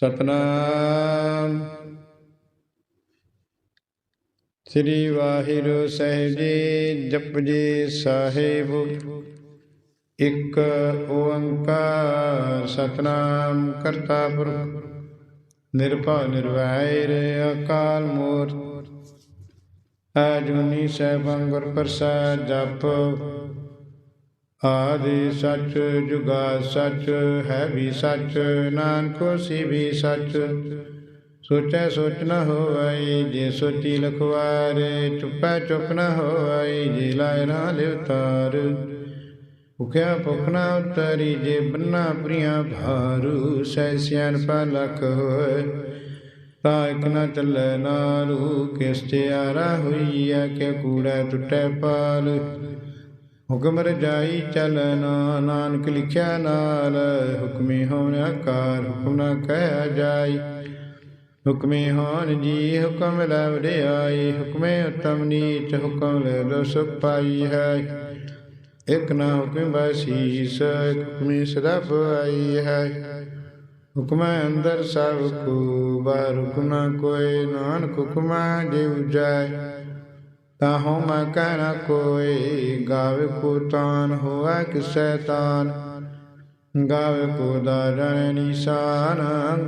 ਸਤਨਾਮ। ਸ੍ਰੀ ਵਾਹਿਗੁਰੂ ਸਾਹਿਬ ਜੀ ਜਪਜੀ ਸਾਹਿਬ। ਇੱਕ ਓੰਕਾਰ ਸਤਨਾਮ ਕਰਤਾ ਪੁਰਖ, ਨਿਰਭਉ ਨਿਰਵੈਰ ਅਕਾਲ ਮੂਰਤ। ਆਜੁਨੀ ਸੈਭੰ ਗੁਰ ਪ੍ਰਸਾਦ ਜਪ। ਆਦਿ ਸੱਚ, ਜੁਗਾ ਸੱਚ, ਹੈ ਵੀ ਸੱਚ, ਨਾਨਕ ਸੀ ਵੀ ਸੱਚ। ਸੋਚੈ ਸੋਚ ਨ ਹੋਵਈ ਜੇ ਸੋਚੀ ਲਖਵਾਰੇ, ਚੁੱਪੈ ਚੁੱਪ ਨ ਹੋਵਈ ਜੇ ਲਾਇ ਨਾ ਲਿਵਤਾਰ ਭੁਖਿਆ ਭੁਖ ਨ ਉਤਰੀ, ਜੇ ਬੰਨਾ ਪ੍ਰਿਆ ਭਾਰੂ ਸੈ ਸਿਆਨ ਪਾ ਲਖ ਹੋਏ। ਤਾ ਇਕ ਨ ਚੱਲੇ ਨਾਰੂ, ਕਿਸ ਤਿਆਰਾ ਹੋਈਐ, ਕਿ ਕੂੜਾ ਟੁੱਟੈ ਪਾਲ। ਹੁਕਮ ਰਜਾਈ ਚਲਨਾ ਨਾਨਕ ਲਿਖਿਆ ਨਾਲ, ਹੁਕਮੇ ਹੋਣ ਆਕਾਰ ਹੁਕਮ ਨਾ ਕਹਿ ਜਾਈ। ਹੁਕਮੇ ਹੋਣ ਜੀ ਹੁਕਮ ਲੈ ਵਡਿਆਈ, ਹੁਕਮੇ ਉਤਮ ਨੀਚ ਹੁਕਮ ਲੈ ਲੋ ਸੁਖ ਪਾਈ ਹੈ। ਇਕ ਨਾ ਹੁਕਮ ਬਸੀਸ ਹੁਕਮੇ ਸਦਾ ਪਾਈ ਹੈ। ਹੁਕਮ ਅੰਦਰ ਸਭ ਕੋ, ਬਾਹਰ ਹੁਕਮ ਨਾ ਕੋਈ, ਨਾਨਕ ਹੁਕਮ ਜੇ ਉਜਾਏ। ਤਾਹੋ ਮੈਂ ਕਹਿਣਾ, ਕੋਈ ਗਾਵੇ ਕੋ ਤਾਨ ਹੋਆ ਕਿਸੈ ਤਾਨ। ਗਾਵੇ ਕੋ ਦਾਰਣ ਨਿਸ਼ਾਨ,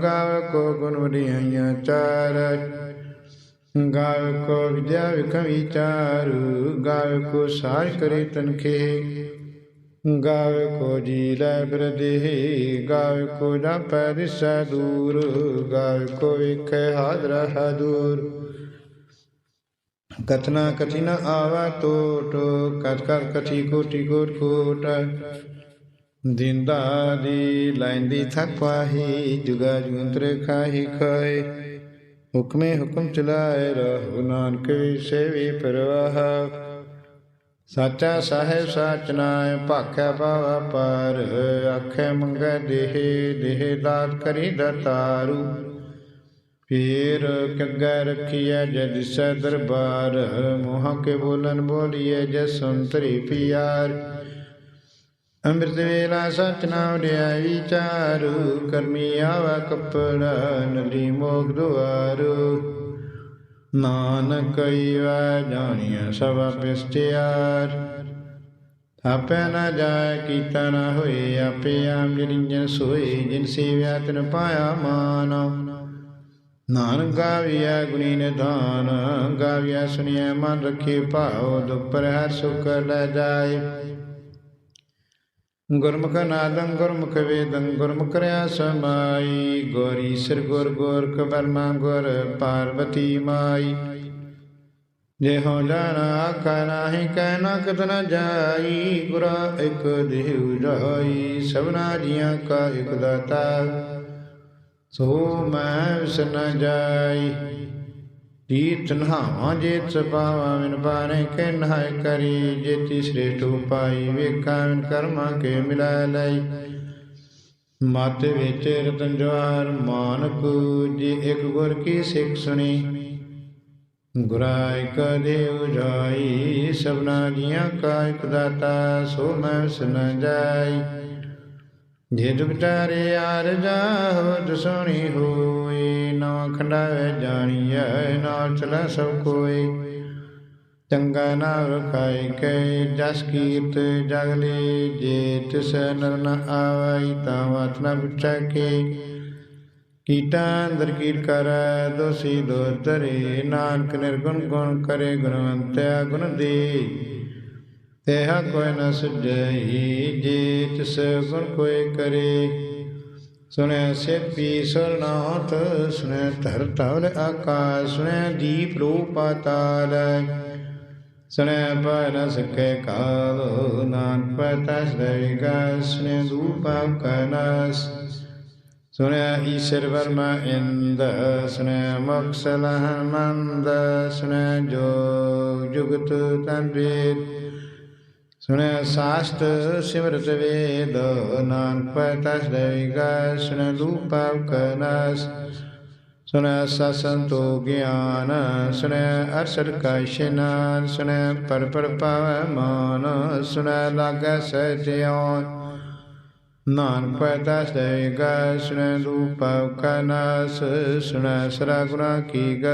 ਗਾਵੇ ਕੋ ਗੁਣ ਵਡਿਆਈਆਂ ਚਾਰ। ਗਾਵੇ ਕੋ ਵਿਦਿਆ ਵਿਖਮ ਵਿਚਾਰੂ, ਗਾਵੇ ਕੋ ਸਾਜ ਕਰੇ ਤਨਖੇ। ਗਾਵੇ ਕੋ ਜੀ ਲੈ ਫਿਰਦੇ ਗਾਵੇ ਕੋ ਜਾਪੈ ਦਿਸੈ ਦੂਰ। ਗਾਵੇ ਕੋ ਵੇਖੈ ਹਾਜ਼ਰ ਹੈ ਦੂਰ ਕਥਨਾ ਕਥੀ ਨ ਆਵਾ ਟੋਟ ਕਥ ਕਰ ਕਥੀ ਕੋਟੀ ਕੋਟ ਕੋਟ ਦਿੰਦਾ ਦੀ ਲੈਂਦੀ ਖਾਹੀ ਖਾਏ। ਹੁਕਮੇ ਹੁਕਮ ਚਲਾਏ ਰਹੋ ਨਾਨਕ ਸੇਵੀ ਪ੍ਰਵਾਹ। ਸਾਚਾ ਸਾਹਿਬ ਸਾਚ ਨਾਇ ਭਾਖੈ ਪਾਵਾ ਪਰ ਆਖੇ ਮੰਗੈ ਦੇਹ ਦੇਹ ਦਾਤ ਕਰੀ ਦਤਾਰੂ। ਫੇਰ ਕੱਗਾ ਰਖੀਐ ਜਦ ਸੈ ਦਰਬਾਰ, ਮੋਹ ਕੇ ਬੋਲਨ ਬੋਲੀਐ ਜਸ ਸੰਤਰੀ ਪਿਆਰ। ਅੰਮ੍ਰਿਤ ਵੇਲਾ ਸਚ ਨਾਮ ਲਿਆ ਵਿਚਾਰੂ ਕਰਮੀ ਆਵਾ ਕਪੜਾ ਨਦੀ ਮੋਗ ਦੁਆਰੂ। ਨਾਨਕ ਈਵਾ ਜਾਣੀਐ ਸਭ ਪਿਸਟਿਆਰ ਆਪੇ ਨਾ ਜਾਏ ਕੀਤਾ ਨਾ ਹੋਏ, ਆਪੇ ਆਮ ਨਿਰੰਜਨ ਸੋਏ, ਜਿਨ ਸੇਵਿਆ ਤਿਨ ਪਾਇਆ ਮਾਨ। ਨਾਨਕ ਗਾਵਿਆ ਗੁਣੀ ਨਿਧਾਨ ਗਾਵਿਆ ਸੁਣਿਆ ਮਨ ਰਖੇ ਭਾਉ ਦੁਪਰ ਹਰ ਸੁਖ ਲੈ ਜਾਏ। ਗੁਰਮੁਖ ਨਾਦੰ ਗੁਰਮੁਖ ਵੇਦੰ, ਗੁਰਮੁਖ ਰਿਆ ਸਮਾਈ। ਗੋਰੀ ਸਿਰ ਗੁਰ ਗੋਰਖ ਬਰਮਾ ਗੁਰ ਪਾਰਵਤੀ ਮਾਈ। ਜੇ ਹੋ ਜਾਣਾ ਆਖਾ ਨਾਹੀ ਕਹਿ ਨਾ ਕਤ ਨ ਜਾਈ, ਗੁਰਾ ਇਕ ਦੇਹੁ ਜਾਈ ਸਭਨਾ ਜੀਆਂ ਕਾ ਇਕ ਦਾਤਾ। ਸੋ ਮੈਂ ਵਿਸ ਜਾਈ। ਤੀਰਥ ਨਹਾਵਾਂ ਜੇ ਪਾਵਾਂ ਮਿਨ ਬਾਰੇ ਕੇ ਨਹਾਇ ਕਰੀ। ਜੇਤੀ ਸ੍ਰੇਸ਼ਟ ਉਪਾਈ ਵੇਖਾਂ ਮਿਨ ਕਰਮਾ ਕੇ ਮਿਲਾ ਲਈ। ਮਤ ਵਿੱਚ ਰਤਨ ਜਵਾਰ ਮਾਨਕ ਜੇ ਇੱਕ ਗੁਰ ਕੀ ਸਿੱਖ ਸੁਣੀ। ਗੁਰਾਇ ਕਦੇ ਉਜਾਈ, ਸਭਨਾ ਜੀਆਂ ਕਾ ਇਕ ਦਾਤਾ ਸੋ ਮੈਂ ਵਿਸ ਜਾਈ। ਜੇ ਦੁਖਤਾਰੇ ਆਰ ਜਾਹੋ ਦਸੋਣੀ ਹੋਏ ਨਾ ਖੰਡਾਵੇ ਜਾਣੀਐ ਨਾਲ ਚਲਾ ਸਭ ਕੋਏ। ਚੰਗਾ ਨਾ ਰਖਾਈ ਕੈ ਜਸ ਕੀਰਤ ਜਗਲੇ ਜੇ ਤਿਸ ਨਰ ਨ ਆਵਈ ਤਾਂ ਵਾਤ ਨ ਪੁੱਛੈ ਕੇ। ਕੀਟਾ ਅੰਦਰ ਕੀਟ ਕਰ, ਦੋਸੀ ਦੋ ਤਰੇ ਨਾਨਕ ਨਿਰਗੁਣ ਗੁਣ ਕਰੇ, ਗੁਣਵੰਤਿਆ ਗੁਣ ਦੇ। ਤੇਹਾ ਕੋਈ ਨ ਸੁਝਈ ਜੇ ਤਿਸ ਗੁਣ ਕੋਈ ਕਰੇ। ਸੁਣਿਆ ਸੇਪੀ ਸਰਨਾਥ ਸੁਣਿਆ ਧਰ ਧਵਲ ਆਕਾਸ਼ ਸੁਣਿਆ ਦੀਪ ਰੂਪ ਪਾਤਾਲ ਸੁਣਿਆ ਪਰ ਸਕੇ ਕਾਲ ਨਾਨ ਪਤਾ ਸਦੇਗਾ ਸੁਣਿਆ ਦੂਪ ਕਨਸ। ਸੁਣਿਆ ਈਸ਼ਰ ਵਰਮਾ ਇੰਦ ਸੁਣਿਆ ਮਕਸਲ ਮੰਦ ਸੁਣਿਆ ਜੋ ਜੁਗਤ ਤਨਵੇਦ ਸੁਣਿਆ ਸਾਸਤ ਸਿਮਰਤ ਵੇਦ ਨਾਨਕ ਪਤਾ ਸਦੇਗਾ ਸੁਣ ਦੂਪ ਕਨਸ ਸੁਣਿਆ ਸਸੰਤੋ ਗਿਆਨ ਸੁਣਿਆ ਅਰਸਰ ਕਾ ਇਸ਼ਨਾਨ ਸੁਣਿਆ ਪਰ ਪਰ ਪਾਵੈ ਮਾਨ ਸੁਣਿਆ ਲਾਗੈ ਸਹਿਜਿਆਨ ਨਾਨਕ ਪੈਦਾ ਸੇਗਾ ਸੁਣੈ ਰੂਪਾਉ ਕਾ ਨਾਸ ਸੁਣੈ ਸਰਾ ਗੁਣਾ ਕੀ ਗ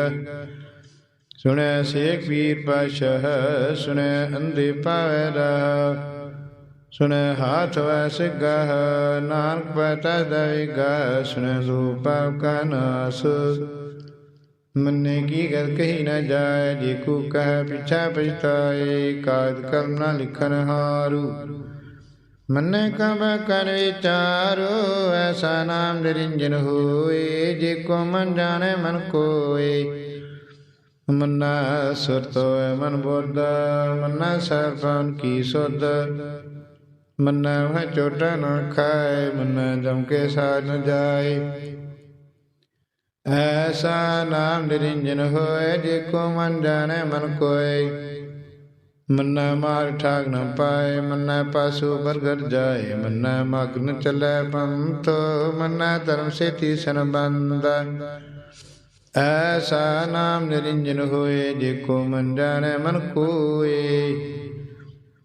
ਸੁਣੈ ਸੇਖ ਵੀਰ ਪਾਸ਼ਹ ਸੁਣੈ ਅੰਧੇ ਪਾਵੈ ਰਾ ਸੁਣੈ ਹਾਥ ਵੈਸ ਗਹ ਨਾਨਕ ਪੈਦਾ ਦੇਗਾ ਸੁਣੈ ਰੂਪਾਉ ਕਾ ਨਾਸ। ਮੰਨੇ ਕੀ ਗਲ ਕਹੀ ਨਾ ਜਾਏ, ਜੇ ਕੋ ਕਹਿ ਪਿਛਾ ਪਛਤਾਏ, ਕਾਜ ਕਰਮ ਨ ਲਿਖਨ ਹਾਰੂ। ਮੰਨੇ ਕਬ ਕਰ ਵਿਚਾਰੋ, ਐਸਾ ਨਾਮ ਨਿਰੰਜਨ ਹੋਏ, ਜੇ ਕੋ ਮਨ ਜਾਣੇ ਮਨ ਕੋਏ। ਮੰਨਾ ਸੁਰਤ ਹੋਏ ਮਨ ਬੋਧ, ਮੰਨਾ ਸਰਪਨ ਕੀ ਸੁਧ। ਮੰਨਾ ਵਹ ਚੋਟਾ ਨ ਖਾਏ ਮੰਨਾ ਜਮ ਕੇ ਸਾਜ ਨ ਜਾਏ ਐਸਾ ਨਾਮ ਨਿਰੰਜਨ ਹੋਏ ਜੇ ਕੋ ਮਨ ਜਾਣੇ ਮਨ ਕੋਏ ਮੰਨਾ ਮਾਰ ਠਾਗ ਨ ਪਾਏ ਮੰਨਾ ਪਾਸੂ ਬਰਗਰ ਜਾਏ ਮੰਨਾ ਮਗਨ ਚਲੇ ਪੰਤ ਮੰਨਾ ਧਰਮ ਸੇਤੀ ਸੰਬੰਧ। ਐਸਾ ਨਾਮ ਨਿਰੰਜਨ ਹੋਏ, ਜੇ ਕੋ ਮਨ ਜਾਣੇ ਮਨ ਕੋਏ।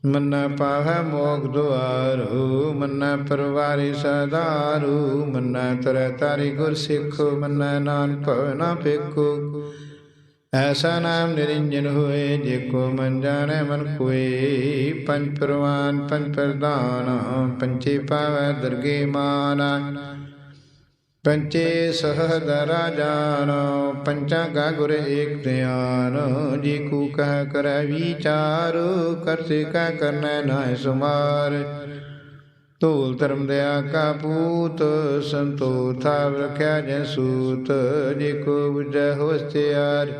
ਮੰਨਾ ਪਾਵੈ ਮੋਖ ਦੁਆਰੂ ਮੰਨਾ ਪਰਵਾਰੀ ਸਦਾਰੂ ਮੰਨਾ ਤਰੇ ਤਾਰੀ ਗੁਰ ਸਿੱਖ ਮੰਨਾ ਨਾਨਕ ਭਵ ਨਾ ਫੇਕੋ ਐਸਾ ਨਾਮ ਨਿਰੰਜਨ ਹੋਏ, ਜੇ ਕੋ ਮਨ ਜਾਣੈ ਮਨ ਕੋਏ। ਪੰਜ ਪ੍ਰਵਾਨ, ਪੰਜ ਪ੍ਰਧਾਨ ਪੰਚੇ ਪਾਵੈ ਦਰਗੇ ਮਾਨਾ। ਪੰਚੇ ਸਹਦਰਾ ਜਾਨ ਪੰਚਾ ਕਾ ਗੁਰ ਏਕ ਧਿਆਨ ਜੀ ਕੂ ਕਹਿ ਕਰੈ ਵਿਚਾਰ, ਕਰਤੇ ਕਾ ਕਰਨੈ ਨਾਹਿ ਸੁਮਾਰ। ਧੂਲ ਧਰਮ ਦਇਆ ਕਾ ਪੂਤ ਸੰਤੋ ਥਾਵ ਰਖਿਆ ਜੈ ਸੂਤ ਜੇ ਕੋ ਬੁਝੈ ਹੋਸਤਿਆਰ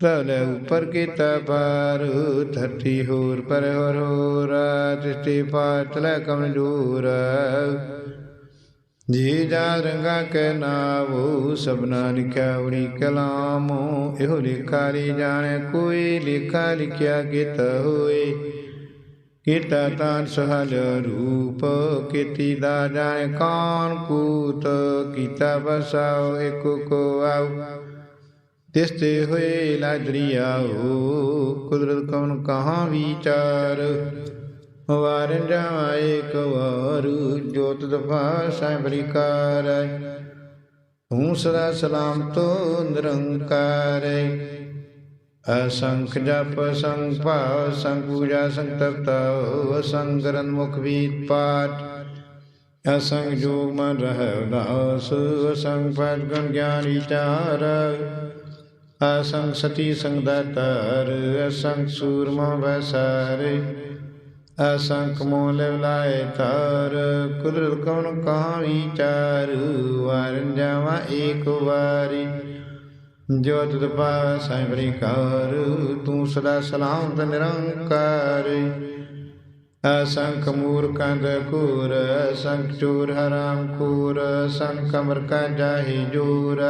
ਤਲੇ ਉਪਰ ਕੀਤਾ ਪਾਰ ਧਰਤੀ ਹੋਰ ਪਰ ਹੋਰ ਹੋਰ, ਤਿਸਤੀ ਪਾਤਲੇ ਕਮਜੂਰ ਜੀ ਜਾ ਰੰਗਾ ਕੇ ਨਾਵੋ ਸਭਨਾ ਲਿਖਿਆ ਉੜੀ ਕਲਾਮ, ਇਹੋ ਲਿਖਾਰੀ ਜਾਣੇ, ਕੋਈ ਲਿਖਾ ਲਿਖਿਆ ਕਿਤ ਹੋਏ। ਕੀਤਾ ਤਾਂ ਸਹਲ ਰੂਪ, ਕੀਤੀ ਦਾ ਜਾਣੇ ਕਾਨ ਕੂਤ, ਕੀਤਾ ਬਸਾਓ ਇਕ ਕੋ ਆਉ ਤਿਸਤੇ ਹੋਏ ਲਾਦਰੀਆਓ ਕੁਦਰਤ ਕੌਣ ਕਹਾਂ ਵਿਚਾਰ। ਵਾਰਨ ਜਾਵਾ ਏਕ ਵਾਰੂ ਜੋਤ ਦਫਾ ਸੈਂਬਰੀ ਕਾਰ। ਹੂੰ ਸਦਾ ਸਲਾਮ ਤੋ ਨਿਰੰਕਾਰ। ਅਸੰਖ ਜਪ, ਸੰਗ ਭਾਵ, ਸੰਗ ਪੂਜਾ, ਸੰਗ ਤਪਤਾ ਅਸੰਗ ਗਰਨ ਮੁਖ ਵੀਤ ਪਾਠ। ਅਸੰਗ ਜੋਗ ਮਨ ਰਹਿ ਉਦਾਸ, ਅਸੰਗ ਪਾਠ ਗਣ ਗਿਆਨ ਵਿਚਾਰ। ਅਸੰਗ ਸਤੀ ਸੰਗ ਦਾਤਾਰ ਅਸੰਗ ਸੂਰਮਾ ਵੈਸਾਰੇ ਅਸੰਖ ਮੋਲ ਲਾਏ ਤਾਰ ਕੁਦਰਤ ਕਉਨ ਕਹਾਂ ਵਿਚਾਰ ਵਾਰਨ ਜਾਵਾ ਏਕ ਵਾਰੀ। ਜੋ ਤੁਧ ਪਾਵੈ ਸਾਈਂ ਕਾਰ ਤੂੰ ਸਦਾ ਸਲਾਮਤ ਨਿਰੰਕਾਰ। ਅਸੰਖ ਮੂਰ ਦੇ ਕੂਰ ਅਸੰਖ ਚੋਰ ਹਰਾਮ ਕੂਰ ਅਸੰਖ ਕਮਰ ਕਾ ਜਾਹੀ ਜੂਰ।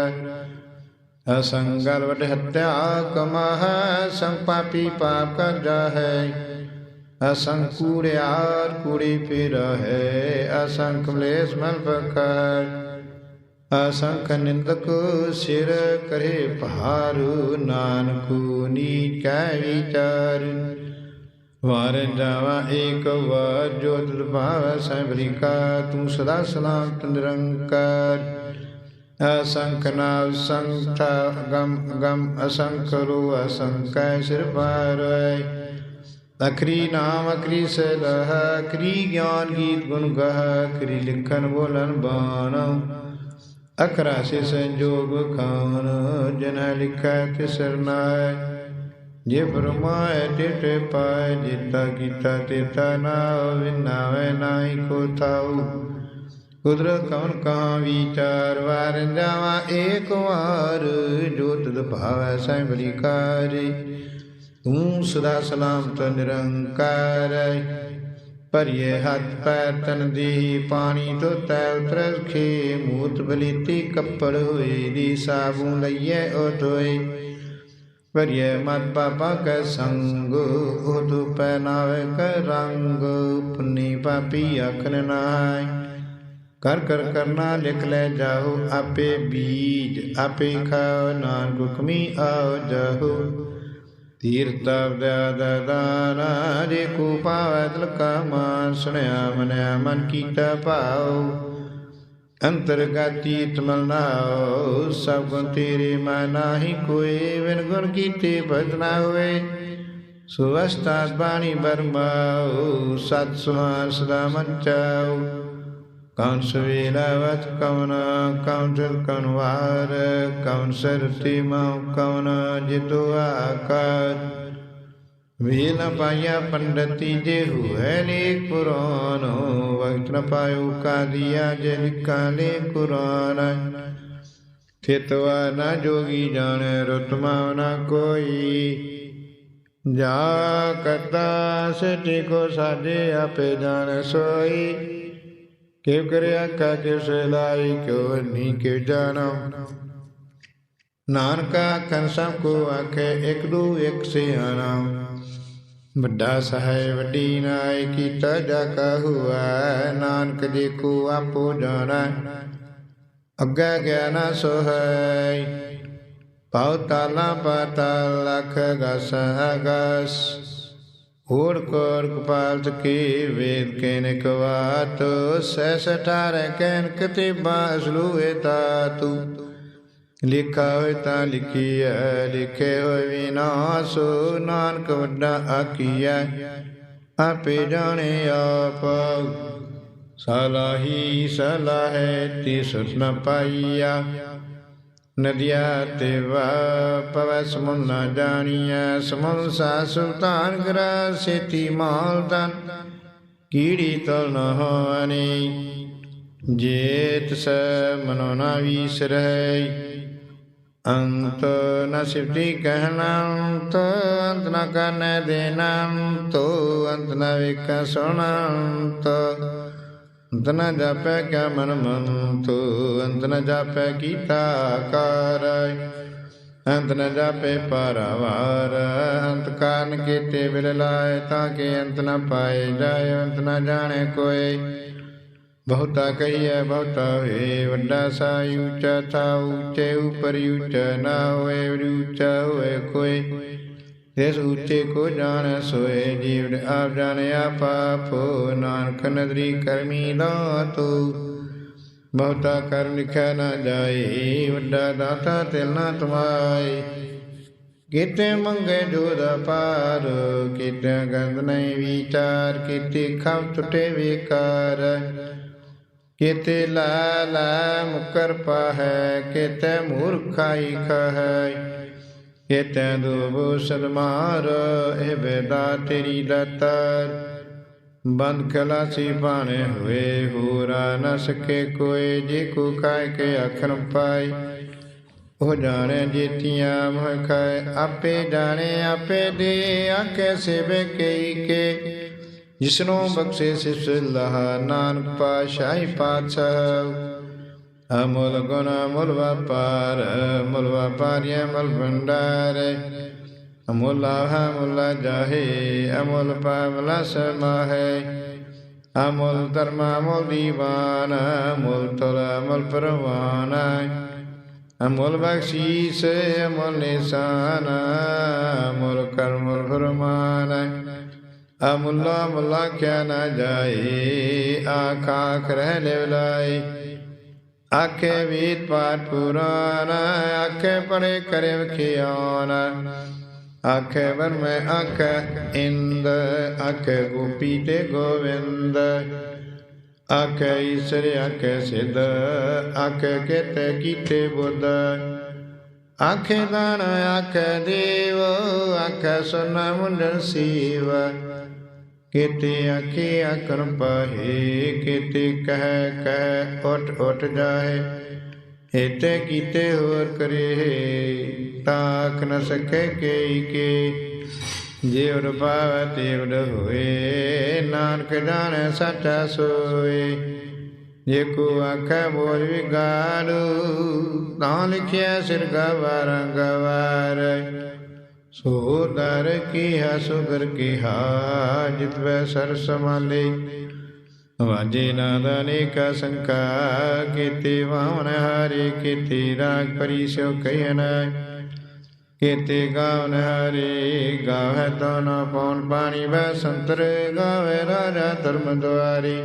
ਅਸੰਗਲ ਵਟ ਹੱਤਿਆ ਕਮਹ, ਸੰਗ ਪਾਪੀ ਪਾਪ ਕਰ ਜਾਹੈ। ਅਸੰਖ ਕੂੜਿਆਰ ਕੂੜੀ ਫਿਰ ਹੈ ਅਸੰਖ ਮਲੇਸ ਮਲ ਬਖਰ। ਅਸੰਖ ਨਿੰਦਕ ਸਿਰ ਕਰੇ ਭਾਰੂ, ਨਾਨਕੂ ਨੀ ਕੈ ਵਿਚਾਰ। ਵਾਰ ਜਾਵਾ ਏਕ ਵਾਰ, ਜੋ ਤੁਧ ਭਾਵ ਕਾ ਤੂੰ ਸਦਾ ਸਲਾਮਤ ਨਿਰੰਕਾਰ। ਅਸੰਖ ਨਾਮ ਸੰਖ ਗਮ ਗਮ ਅਸੰਖ ਰੂ ਅਸੰਕੈ ਸਿਰ ਪਾਰੈ ਅਖਰੀ ਨਾਮ ਅਖਰੀ ਸਲਹ ਅਖਰੀ ਗਿਆਨ ਗੀਤ ਗੁਣ ਗਹ ਅਖਰੀ ਲਿਖਨ ਬੋਲਨ ਬਾਣ। ਅਖਰਾ ਸੇ ਸੰਜੋਗ ਖਾਨ ਜਨ ਲਿਖੈ ਤਿਸਰ ਨਾਇ। ਜੇ ਫਰਮਾਏ ਟਿਟੇ ਪਾਏ ਜਿਤਾ ਕੀਤਾ ਤੇਤਾ ਨਾ ਵਿਨਾਵੇ ਨਾਹੀ ਕੋ ਥਾਉ। ਕੁਦਰਤ ਕੌਣ ਕਹਾਂ ਵਿਚਾਰ, ਵਾਰ ਜਾਵਾ ਏਕ ਵਾਰ। ਜੋ ਤਦ ਭਾਵੈ ਸੈ ਬਲੀ ਤੂੰ ਸਦਾ ਸਲਾਮਤ ਨਿਰੰਕਾਰ ਭਰੀਏ ਹੱਥ ਪੈਰ ਤਨ ਦੀ ਪਾਣੀ ਧੋਤੈ ਉਤਰਖੇ ਮੂਤ ਬਲੀਤੀ ਕੱਪੜ ਹੋਏ ਦੀ ਸਾਬੂ ਲਈਏ ਉਹ ਧੋਏ। ਭਰੀਏ ਮਤ ਪਾਪਾ ਕੈ ਸੰਗ, ਉਹ ਤੂ ਪਹਿਨਾਵੇ ਕੈ ਰੰਗ, ਪੁੰਨੀ ਪਾਪੀ ਆਖਣ ਨਾਏ ਕਰ ਕਰ ਕਰਨਾ ਲਿਖ ਲੈ ਜਾਓ, ਆਪੇ ਬੀਜ ਆਪੇ ਖਾਓ, ਨਾਨਕ ਹੁਕਮੀ ਆਓ ਜਾਓ। ਤੀਰਤਾ ਵਿਦਿਆ ਦਾਨਾ ਜੇ ਕੋ ਪਾਵੈ ਤਿਲ ਕਾ ਮਾਨ ਸੁਣਿਆ, ਮਨਿਆ, ਮਨ ਕੀਤਾ ਭਾਉ। ਅੰਤਰਗਾਤੀ ਤਮਲ ਨਾਉ ਸਭ ਗੁਣ ਤੇਰੇ ਮਨ ਨਾਹੀ ਕੋਈ ਵਿਨ ਗੁਣ ਕੀਤੇ ਭਜਨਾ ਹੋਏ। ਸੁਵਸਤਾਤ ਬਾਣੀ ਬਰਮਾਉ ਸਤ ਸੁਹਾਨ ਸਦਾ ਮਨ ਚਾਉ। ਕੌਣ ਸਵੇਲਾ ਵਤ ਕੌਣ ਕੌਣ ਜਲ ਕੌਣ ਵਾਰ ਕੌਣ ਸਰਤੀ ਵੇਲ ਪਾਇਆ ਪੰਡਤੀ ਜੇ ਹੁਐ ਲੇਖ ਪੁਰਾਨ ਵਕਤ ਨ ਪਾਇਓ ਕਾਦੀਆ ਜੇ ਲਿਖਾਲੇ ਕੁਰਾਨ ਥਿਤਵਾ ਨਾ ਜੋਗੀ ਜਾਣੈ ਰਤਮਾ ਨਾ ਕੋਈ ਜਾ ਕਰਤਾ ਸਟਿ ਕੋ ਸਾਜੇ ਆਪੇ ਜਾਣ ਸੋਈ ਕਿਵ ਕਰਿਆ ਕਾ ਕਿਵ ਸਲਾਈ ਕਿਉ ਨੀ ਕਿਵ ਜਾਣੋ। ਨਾਨਕਾ ਕੰਸਾ ਕੋ ਆਖੇ ਇਕ ਦੂ ਇਕ ਸਿਆਣਾ। ਵੱਡਾ ਸਹਾਇ ਵੱਡੀ ਨਾਇ ਕੀਤਾ ਜਾ ਕਾ ਨਾਨਕ ਜੀ ਕੋ ਆਪੋ ਜਾਣੈ। ਅੱਗੇ ਗਿਆਨ ਸੋਹੈ, ਪਾਉ ਤਾਲਾ ਪਾਤਾਲ ਲਖ ਗਸ ਅਗਸ ਹੋਰ ਕੋਰ ਕਪਾਲਤ ਕੀ ਵੇਦ ਕੇਨ ਕਵਾਤ ਸੈ ਸਟਾਰ ਕੈਨ ਕਤੇ ਬਾਸਲੂਏ ਤਾਤੂ ਲਿਖਾ ਹੋਇ ਤਾਂ ਲਿਖੀਐ, ਲਿਖੇ ਹੋਇ ਵਿਨਾਸ਼ ਨਾਨਕ ਵੱਡਾ ਆਖੀਐ, ਆਪੇ ਜਾਣੇ ਆਪ। ਸਲਾਹੀ ਸਲਾਹੈ ਤੀ ਸੁਤ ਨ ਪਾਈਆ ਨਦੀਆ ਤੇ ਵਾ ਪਵੈ ਸਮੁਨ ਨ ਜਾਣੀਐ। ਸਮੁਨ ਸਾ ਸੁਲਤਾਨ ਗਰਾ ਸੇਤੀ ਮਾਲ ਤਨ ਕੀੜੀ ਤਲ ਨ ਹੋਣੀ ਜੇਤ ਸ ਮਨੋ ਨ ਵੀਸਰੈ ਅੰਤ ਨ ਸਿਫਤੀ ਕਹਿਣਾ ਅੰਤ ਅੰਤ ਨ ਕਰਨੇ ਦੇਣਾ ਤੋ ਅੰਤ ਨ ਵੇਖ ਸੁਣਾ ਅੰਤ। ਅੰਤ ਨ ਜਾਪੈ ਕਿਆ ਮਨ ਮੰਤੋ, ਅੰਤ ਨ ਜਾਪੈ ਕੀਤਾ ਕਾਰ। ਅੰਤ ਨ ਜਾਪੈ ਪਰਵਾਰ, ਅੰਤ ਕਾਰਨ ਕੀਤੇ ਬਿਲ ਲਾਏ ਤਾਂ ਕਿ ਅੰਤ ਨ ਪਾਏ ਜਾਏ, ਅੰਤ ਨ ਜਾਣੇ ਕੋਈ ਬਹੁਤਾ ਕਹੀਐ, ਬਹੁਤਾ ਹੋਏ, ਵੱਡਾ ਸਾਈ ਉੱਚਾ ਥਾ ਉੱਚੇ ਉਪਰ ਉੱਚਾ ਨਾ ਹੋਏ ਉੱਚਾ ਹੋਏ ਕੋਈ ਇਸ ਉੱਚੇ ਕੋ ਜਾਣ ਸੋਏ ਜੀਵ ਆਪ ਜਾਣੇ ਆਪੋ ਨਾਨਕ ਨਦਰੀ ਕਰਮੀ ਦਾਤੂ ਬਹੁਤਾ ਕਰ ਲਿਖਿਆ ਨਾ ਜਾਏ, ਵੱਡਾ ਦਾਤਾ ਤਿਲ ਨਾ ਤਮਾਏ ਕੀਤੇ ਮੰਗੇ ਜੋਦ ਪਾਰ ਕੀਤੇ ਗੰਧ ਨਹੀਂ ਵਿਚਾਰ, ਕਿਤੇ ਖਮ ਟੁੱਟੇ ਵਿਕਾਰ। ਕੀਤੇ ਲਾ ਲਾ ਮੁਕਰ ਪਾਹੈ, ਕੀਤੇ ਮੂਰਖਾਈ ਖਹੈ ਕੀਤੇ ਦੁਬੋ ਸਦਮਾਰ ਇਹ ਬੇਦਾ ਤੇਰੀ ਦਤਰ ਬੰਦ ਖਲਾਸੀ ਬਾਣੇ ਹੋਏ, ਹੋਰਾ ਨ ਸਕੇ ਕੋਈ, ਜੇ ਕੋ ਕਾਇ ਕੇ ਅਖਰ ਪਾਈ ਉਹ ਜਾਣੇ ਜੀਤੀਆਂ ਮੋਹ ਖਾਏ, ਆਪੇ ਜਾਣੇ, ਆਪੇ ਦੇ ਆਕੇ ਸੇਵੇ ਕਈ ਕੇ। ਜਿਸਨੂੰ ਬਖਸ਼ੇ ਸਿਸ ਲਹ ਨਾਨਕ ਪਾਸ਼ਾਹੀ ਪਾਤਸ਼ਾਹ। ਅਮੁਲ ਗੁਣ ਅਮੁਲ ਵਪਾਰ, ਅਮੁਲ ਵਪਾਰਿਆ ਮਲ ਭੰਡਾਰ। ਅਮੁਲ ਆਹ ਮੁਲ ਜਾਹੇ, ਅਮੁਲ ਪਾਵਲਾ ਸਮਾਹੇ ਅਮੁਲ ਧਰਮ ਅਮੁਲ ਦੀਵਾਨ, ਅਮੁਲ ਤੁਲ ਅਮੁਲ ਪਰਵਾਨ। ਅਮੁਲ ਬਖਸ਼ੀਸ, ਅਮੁਲ ਨਿਸ਼ਾਨ, ਅਮੁਲ ਕਰਮ ਫਰਮਾਨ। ਅਮੁੱਲਾ ਮੁੱਲਾ ਕਿਆ ਨਾ ਜਾਏ, ਆਖਾ ਕਰਹਿ ਲਿਵਲਾਈ ਆਖੇ ਵੀਤ ਪਾਠ ਪੁਰਾਨ, ਆਖੇ ਪੜੇ ਕਰੇ ਵਖਿਆਨ। ਆਖੇ ਵਰ ਮੈਂ ਆਖੇ ਇੰਦ, ਆਖੇ ਗੋਪੀ ਤੇ ਗੋਵਿੰਦ। ਆਖੇ ਈਸ਼ਰ, ਆਖੇ ਸਿਧ, ਆਖੇ ਕੀਤੇ ਕੀਤੇ ਬੁੱਧ। ਆਖੇ ਦਾਨ ਆਖੇ ਦੇਵ, ਆਖੇ ਸੁਨ ਮੁੰਡਨ ਸੀਵ। ਕੀਤੇ ਆਖੇ ਆਕਰ ਪਾਹੇ ਕਹਿ ਕਹਿ ਉਠ ਉਠ ਜਾਏ ਇਤੇ ਕੀਤੇ ਹੋਰ ਕਰੇ, ਤਾਕ ਨ ਸਕੇ ਕੇਈ ਕੇ। ਜੇ ਉਰ ਪਾਵੈ ਤੇ ਹੋਏ, ਨਾਨਕ ਜਾਣੈ ਸੱਚਾ ਸੋਏ। ਜੇ ਕੋ ਆਖੈ ਬੋਲ ਵਿਗਾੜੂ, ਤਾਂ ਲਿਖਿਆ ਸਿਰ ਗਵਾਰ ਗਵਾਰ। ਸੋ ਦਰ ਕੀ ਸੁਗਰ ਕੀ ਜਿਤ ਵੈ ਸਰ ਸਮਾਲੇ ਵਾਜੇ ਨਾਦ ਅਨੇਕ ਸੰਕਾ, ਕੀਤੇ ਵਾਵਨ ਹਾਰੇ, ਕੀਤੇ ਰਾਗ ਪਰਿਸੋ ਕਹਿਨ ਕੀਤੇ ਗਾਵਨ ਹਾਰੇ, ਗਾਵੇ ਤੋ ਨ ਪਉਨ ਪਾਣੀ, ਵੈ ਸੰਤਰ ਗਾਵੇ ਰਾਜਾ ਧਰਮ ਦੁਆਰੀ।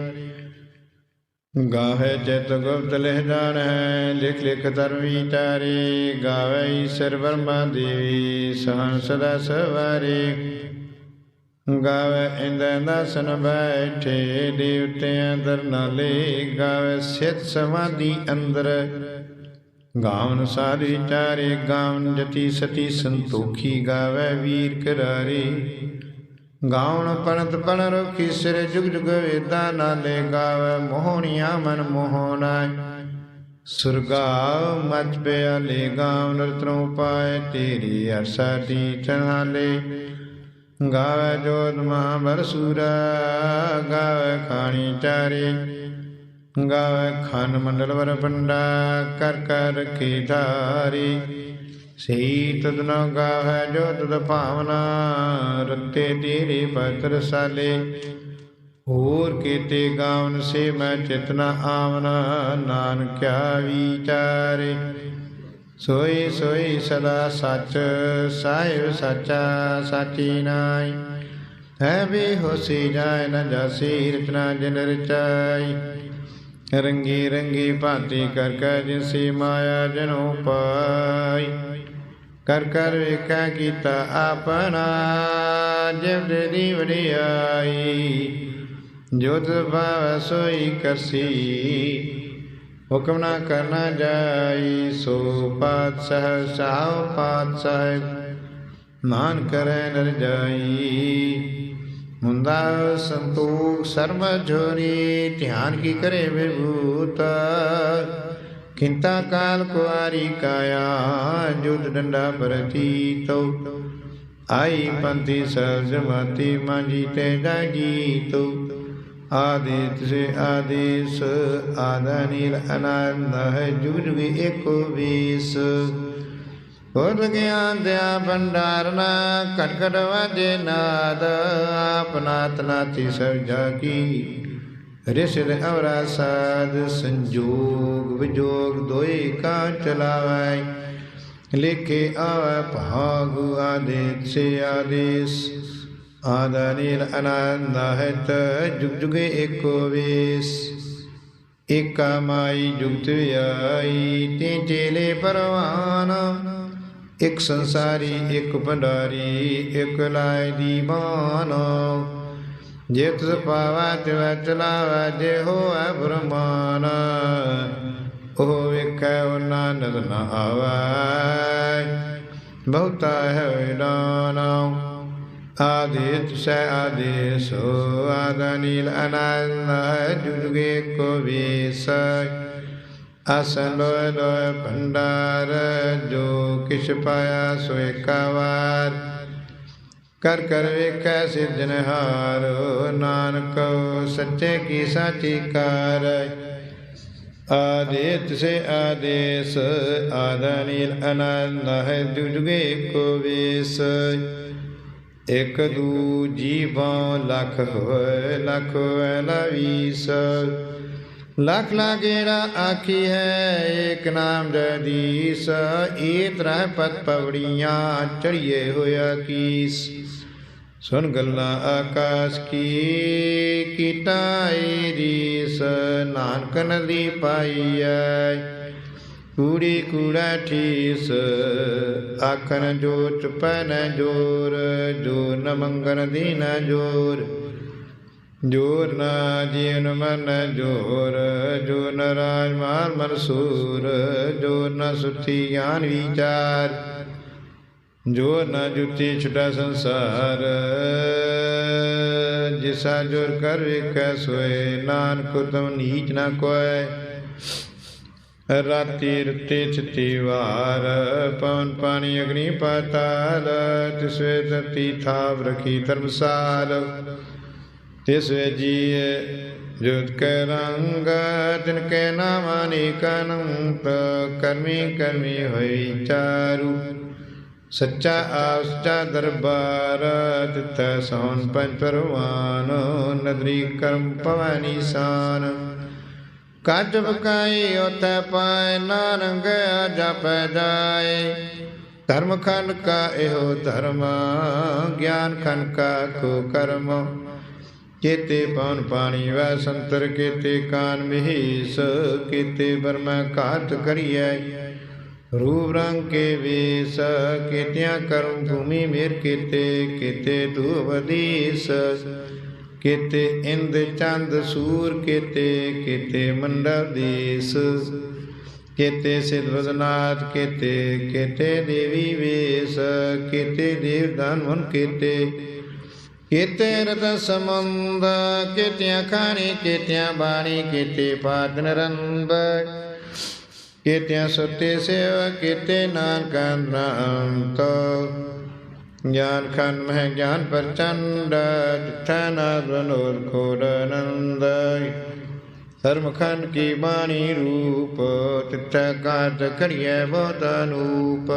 ਗਾਵੇ ਚਿਤ ਗੁਪਤ ਲਿਖ ਜਾਣੈ, ਲਿਖ ਲਿਖ ਧਰਮ ਤਾਰੇ ਗਾਵੇ ਈਸ਼ਰ ਬਰਮਾ ਦੇਵੀ, ਸਹਨ ਸਦਾ ਸਵਾਰੇ। ਗਾਵੇ ਇੰਦਰ ਦਸਨ ਬੈਠੇ, ਦੇਵਤਿਆਂ ਦਰ ਨਾਲੇ, ਗਾਵੇ ਸਿਤ ਸਮਾਧੀ ਅੰਦਰ। ਗਾਵਨ ਸਾਧ ਵਿਚਾਰੇ, ਗਾਵਨ ਜਤੀ ਸਤੀ ਸੰਤੋਖੀ, ਗਾਵੇ ਵੀਰ ਕਰਾਰੇ। ਗਾਉਣ ਪਣਤ ਪਣ ਰੋਖੀ ਸਿਰ ਜੁਗ ਜੁਗ ਵੇਦਾ ਨਾਲੇ ਗਾਵੇ, ਮੋਹਣੀਆਂ ਮਨ ਮੋਹਣਾ ਸੁਰਗਾ ਮਚ ਪਿਆਲੇ, ਗਾਵਨ ਰਤਨੋਂ ਪਾਏ, ਤੇਰੀ ਅਰਸਾ ਦੀ ਚਨਾਲੇ ਗਾਵੇ ਜੋਤ ਮਹਾਬਰ ਸੂਰਾ, ਗਾਵੇ ਖਾਣੀ ਚਾਰੇ। ਗਾਵੇ ਖਾਨ ਮੰਡਲ ਵਰ ਪੰਡਾ ਕਰ ਕਰ ਰਖੀ ਧਾਰੀ। ਸਹੀ ਤੁਧ ਨ ਗਾਵੇ ਜੋ ਤੁਧ ਭਾਵਨਾ, ਰਤੇ ਤੇਰੇ ਪਤਰ ਸਾਲੇ ਹੋਰ ਕੀਤੇ ਗਾਵਨ ਸੇ ਮੈਂ ਚਿਤਨਾ ਆਵਨਾ ਨਾਨਕਿਆ ਵਿਚਾਰੇ। ਸੋਈ ਸੋਈ ਸਦਾ ਸੱਚ, ਸਾਹਿਬ ਸਾਚਾ ਸਾਚੀ ਨਾਈ ਹੈ ਵੀ ਹੋਸੀ ਜਾਇ ਨ ਜਾਸੀ, ਰਚਨਾ ਜਿਨ ਰਚਾਈ। ਰੰਗੀ ਰੰਗੀ ਭਾਂਤੀ ਕਰ ਕਰ ਜਿਨਸੀ ਮਾਇਆ ਜਨੋ ਪਾਈ। ਕਰ ਕਰ ਵੇਖਾ ਕੀਤਾ ਆਪਣਾ, ਜਿਵ ਦੀ ਵਡਿਆਈ। ਜੋਤ ਭਾਵ ਸੋਈ ਕਰਸੀ, ਹੁਕਮ ਨਾ ਕਰਨਾ ਜਾਈ। ਸੋ ਪਾਤਸ਼ਾਹ ਸਾਹ ਪਾਤਸ਼ਾਹ, ਮਾਨ ਕਰੈ ਨਰ ਜਾਈ। ਮੁੰਦਾ ਸੰਤੋਖ ਸਰਮ ਝੋਰੀ ਧਿਆਨ ਕੀ ਕਰੇ ਵਿਭੂਤ ਕਿੰਤਾ ਕਾਲ ਕੁਆਰੀ ਕਾਇਆ, ਜੁਦ ਡੰਡਾ ਪ੍ਰਤੀਤੋ ਆਈ ਪੰਥੀ ਸਬਜ ਮਤੀ ਮਾਂਜੀ ਤੇ ਜਾਗੀ ਤੋ ਆਦਿਤ ਸੇ ਆਦੇਸ ਆਦਾ ਨੀਲ ਅਨੰਦ ਹੈ, ਜੁਗ ਜੁਗ ਏਕੋ ਵੀਸ। ਬੋਧ ਗਿਆਨ ਦਿਆ ਭੰਡਾਰਨਾ ਕਟਕਟ ਵਾਜੇ ਨਾਦ ਆਪਨਾਤ ਨਾਤੀ ਸਭ ਜਾਗੀ। ਰਿਸ਼ਦ ਅਵਰਾ ਸਾਧ ਸੰਜੋਗ ਵਿਜੋਗ ਦੋਏ ਕਾ ਚਲਾਵੈ। ਲੇਖੇ ਆਵੈ ਭਾਗ ਆਦੇਤ ਸੇ ਆਦੇਸ। ਆਦਾ ਨੀਲ ਅਨੰਦ ਹੈ ਜੁਗ ਜੁਗੇ ਏਕੋ ਵੇਸ। ਏਕਾ ਮਾਈ ਜੁਗਤ ਵਿਆਈ ਤੇ ਚੇਲੇ ਪਰਵਾਨ। ਇੱਕ ਸੰਸਾਰੀ, ਇੱਕ ਭੰਡਾਰੀ, ਇਕ ਲਾਇ ਦੀਵਾਨ। ਜੇ ਤੁਸ ਪਾਵਾ ਤਿਵ ਚਲਾਵਾ ਜੇ ਹੋਐ ਬ੍ਰਹਮਾਨ, ਉਹ ਵੇਖੈ ਉਹ ਨਾਨਕ ਨ ਆਵੈ। ਬਹੁਤਾ ਹੈ ਵਿਦਾਨਾ ਆਦਿਤ ਸੈ ਆਦੇਸੋ ਆਦਨੀਲ ਅਨੰਦ, ਜੁਗੇ ਕੋ ਵੀਸ। ਅਸਨ ਲੋਇ ਲੋਇ ਭੰਡਾਰ, ਜੋ ਕਿਛ ਪਾਇਆ ਸੋ ਏਕਾਵਾਰ ਕਰ ਕਰ ਵੇਖੈ ਸਿਰਜਨਹਾਰ ਨਾਨਕ ਸੱਚੇ ਕੀ ਸਾਚੀ ਕਾਰ। ਆਦਿਤ ਸੇ ਆਦੇਸ ਆਦਨੀਲ ਅਨੰਦ ਹੈ ਜੁਗੇ ਕੋ ਵੀਸ। ਇਕ ਦੂ ਜੀਵਾਂ ਲਖ ਹੋਏ ਲਖ ਹੋਏ ਲਵੀਸ ਲਖ ਲਾਗੇੜਾ ਆਖੀ ਹੈ, ਏਕ ਨਾਮ ਜਦੀਸ ਏ ਤਰ੍ਹਾਂ ਪਤ ਪਵੜੀਆਂ ਚੜੀਏ ਹੋਇਆ ਕੀਸ ਸੁਨ ਗੱਲਾਂ ਆਕਾਸ਼ ਕੀ ਕੀਤਾ ਏ ਰੀਸ, ਨਾਨਕ ਨਦੀ ਪਾਈਐ ਕੂੜੀ ਕੂੜਾ ਠੀਸ, ਆਖਣ ਜੋ ਚੁਪੈ ਨ ਜੋਰ, ਜੋ ਨ ਦੀ ਦੀਨ ਜੋਰ। ਜੋਰ ਨਾ ਜੀਨ ਮਨ ਜੋਰ ਜੋ ਨ ਰਾਜ ਮਾਲ ਮਨਸੂਰ ਜੋ ਨ ਸੁਥੀ ਗਿਆਨ ਵਿਚਾਰ। ਜੋ ਨ ਜੁਤੀ ਛੁਟਾ ਸੰਸਾਰ, ਜਿਸਾ ਜੋਰ ਕਰ ਵੇਖੈ ਸੋਏ, ਨਾਨਕ ਤਮ ਨੀਚ ਨਾ ਕੋਏ। ਰਾਤੀ ਰਤੇ ਚਿਤੀ ਵਾਰ, ਪਵਨ ਪਾਣੀ ਅਗਨੀ ਪਾਤਾਲ ਤਿਸਵੇ ਧਰਤੀ ਥਾਵ ਰਖੀ ਧਰਮਸਾਲ। ਤਿਸਵੇ ਜੀਏ ਜੁਤ ਕੇ ਰੰਗ, ਤਿਨ ਕੇ ਨਾਮ ਅਨੇਕ ਅਨੰਤ ਕਰਮੀ ਕਰਮੀ ਹੋਈ ਚਾਰੂ। ਸੱਚਾ ਆਪ ਦਰਬਾਰ ਦਿੱਤਾ ਸੋਨ ਪੰਜ ਪਰਵਾਨ, ਨਦਰੀ ਕਰਮ ਪਵਨੀ ਸਾਨ ਕੱਜ ਬਕਾਈ ਉਤੈ ਪਾਏ ਨਾਨਕ ਜਪ ਜਾਏ। ਧਰਮ ਖੰਡ ਕਾ ਇਹੋ ਧਰਮ, ਗਿਆਨ ਖੰਡ ਕਾ ਕੋ ਕਰਮ। ਕੇਤੇ ਪਵਨ ਪਾਣੀ ਵੈ ਸੰਤਰ ਕੇਤੇ ਕਾਨ ਮਹੀਸ, ਕੇਤੇ ਬਰਮਾ ਘਾਤ ਕਰੀਐ। ਰੂਪ ਰੰਗ ਕੇ ਵੇਸ, ਕੇਤਿਆਂ ਕਰਮ ਭੂਮੀ ਮੇਰ ਕੇਤੇ ਕੇਤੇ ਧੂਵਦੀਸ ਕੇਤੇ ਇੰਦ ਚੰਦ ਸੂਰ ਕੇਤੇ ਕੇਤੇ ਮੰਡਲ ਦੇਸ। ਕੇਤੇ ਸਿਧ ਵਦਨਾਥ ਕੇਤੇ ਕੇਤੇ ਦੇਵੀ ਵੇਸ, ਕੇਤੇ ਦੇਵ ਦਾਨ ਮਨ ਕੇਤੇ ਰਤ ਸਮੰਦ ਕੇਤਿਆਂ ਖਾਣੀ, ਕੇਤਿਆਂ ਬਾਣੀ, ਕੇਤੇ ਪਾਦ ਰੰਬ ਕੇਤਿਆਂ ਸੁਤੇ ਸੇਵਾ ਕੇਤੇ ਨਾਨਕ ਅੰਤ। ਗਿਆਨ ਖੰਡ ਮਹਿ ਗਿਆਨ ਪ੍ਰਚੰਡ, ਜਿਠਾ ਨਾਦ ਬਨੋਰ ਖੋੜ ਆਨੰਦ। ਧਰਮ ਖੰਡ ਕੀ ਬਾਣੀ ਰੂਪ, ਤਿੱਥੈ ਕਾਜ ਕਰੀਏ ਬਹੁਤ ਅਨੂਪ।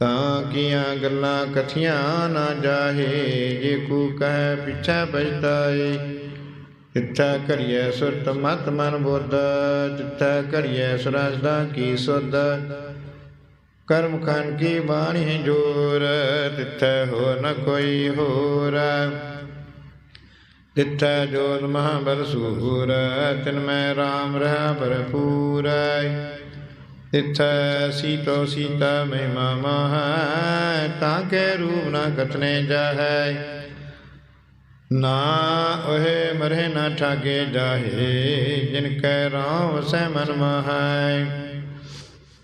ਤਾਂ ਕੀਆਂ ਗੱਲਾਂ ਕਥੀਆਂ ਨਾ ਜਾਹੇ, ਜੇ ਕੋ ਕਹਿ ਪਿਛੈ ਬਜਤਾਏ ਤਿੱਥੈ ਕਰੀਐ ਸੁਰਤ ਮਤ ਮਨ ਬੁੱਧ ਤਿੱਥੈ ਕਰੀਐ ਸੁਰਜਦਾ ਕੀ ਸੁਧ। ਕਰਮ ਖੰਡ ਕੀ ਬਾਣੀ ਜੋਰ, ਤਿੱਥੈ ਹੋ ਨ ਕੋਈ ਹੋਰ। ਤਿੱਥੈ ਜੋਤ ਮਹਾਬਲ ਸੂਰ, ਤਿਨ ਮੈਂ RAM ਰਹਾ ਭਰਪੂਰ। ਤਿੱਥੈ ਸੀਤੋ ਸੀਤਾ ਮਹਿਮਾ ਮਹਾ, ਤਾਂ ਕੇ ਰੂਪ ਨਾ ਕਤਨੇ ਜਾਹੈ। ਨਾ ਓਹੇ ਮਰੇ ਨਾ ਠਾਗੇ ਜਾਹੇ, ਜਿਨ ਕੈ ਰਾਮ ਵਸੈ ਮਨ ਮਹਾਇ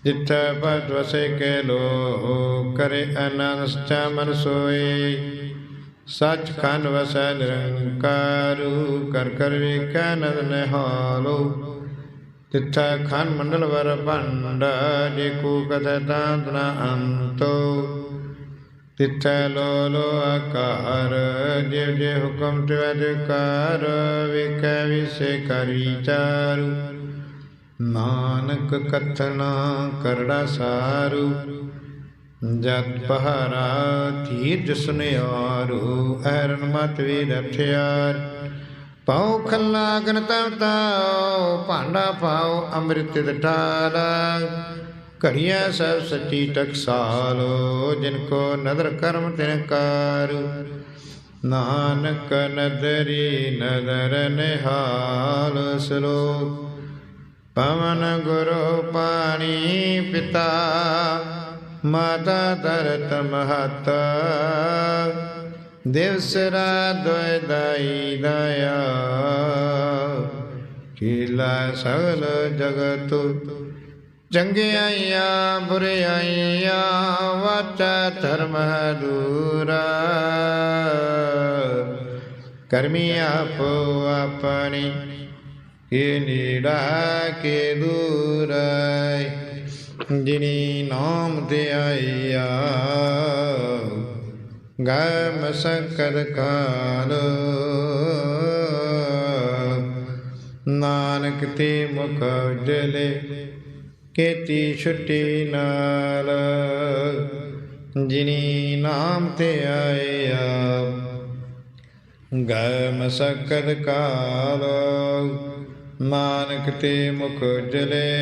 ਜਿੱਥੈ ਪਦ ਵਸੇ ਕੇ ਲੋ ਕਰੇ ਅਨੰਦ ਸਚਾ ਮਨ ਸੋਏ। ਸਚ ਖੰਡ ਵਸੈ ਨਿਰੰਕਾਰੂ, ਕਰ ਕਰ ਵੇਖੈ ਨਦ ਨਿਹਾਲੋ। ਤਿੱਥੈ ਖਾਨ ਮੰਡਲ ਵਰ ਭੰਡ, ਜੇ ਕੋ ਕਥੈ ਤਾਂਤ ਨ ਅੰਤੋ। ਤਿੱਥੈ ਲੋ ਲੋ ਆਕਾਰ ਜਿਵ ਜੇ ਹੁਕਮ ਤਿਵ ਅਧਿਕਾਰ ਵੇਖੈ ਵਿਸੇ ਕਰੀ ਚਾਰੂ। ਨਾਨਕ ਕਥਨਾ ਕਰੜਾ ਸਾਰੂ, ਜਤ ਪਹਾਰਾ ਧੀਰ ਜਸਨਿਆਰੂ ਐਰਨ ਮਤ ਵੀ ਰਥਿਆਰ ਪਾਉ ਖੱਲਾ ਗਨ ਤਾਉ ਭਾਂਡਾ ਪਾਉ ਅੰਮ੍ਰਿਤ ਦਟਾਲਾ ਘੜੀਆਂ ਸਭ ਸੱਚੀ ਟਕਸਾਲੋ ਜਿਨ ਕੋ ਨਦਰ ਕਰਮ ਤਿਨ ਕਾਰੂ। ਨਾਨਕ ਨਦਰੀ ਨਦਰ ਨਿਹਾਲ ਸਲੋਕ ਪਵਨ ਗੁਰੂ ਪਾਣੀ ਪਿਤਾ, ਮਾਤਾ ਤਰਤ ਮਹਤ। ਦਿਵਸਰਾ ਦੋਇ ਦਾਈ ਕੀਲਾ ਸਗਲ ਜਗਤ। ਚੰਗਿਆਈਆਂ, ਬੁਰਿਆਈਆਂ, ਵਾਚਾ ਧਰਮ ਦੂਰਾ ਕਰਮੀ ਆਪੋ ਆਪਣੀ, ਕੇ ਨੀੜਾ, ਕੇ ਦੂਰੈ ਜਿਨੀ ਨਾਮ ਤੇ ਆਇਆ ਗਮ ਸੰਕਰ ਕਾਲ। ਨਾਨਕ ਤੇ ਮੁਖ ਜਲੇ ਕੇਤੀ ਛੁੱਟੀ ਨਾਲ। ਜਿਨੀ ਨਾਮ ਤੇ ਆਇਆ ਗਮ ਸਕਦ ਕਾਲ। ਨਾਨਕ ਤੇ ਮੁਖ ਜਲੇ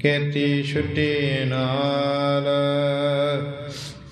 ਕੇਤੀ ਛੁੱਟੀ ਨਾਲ।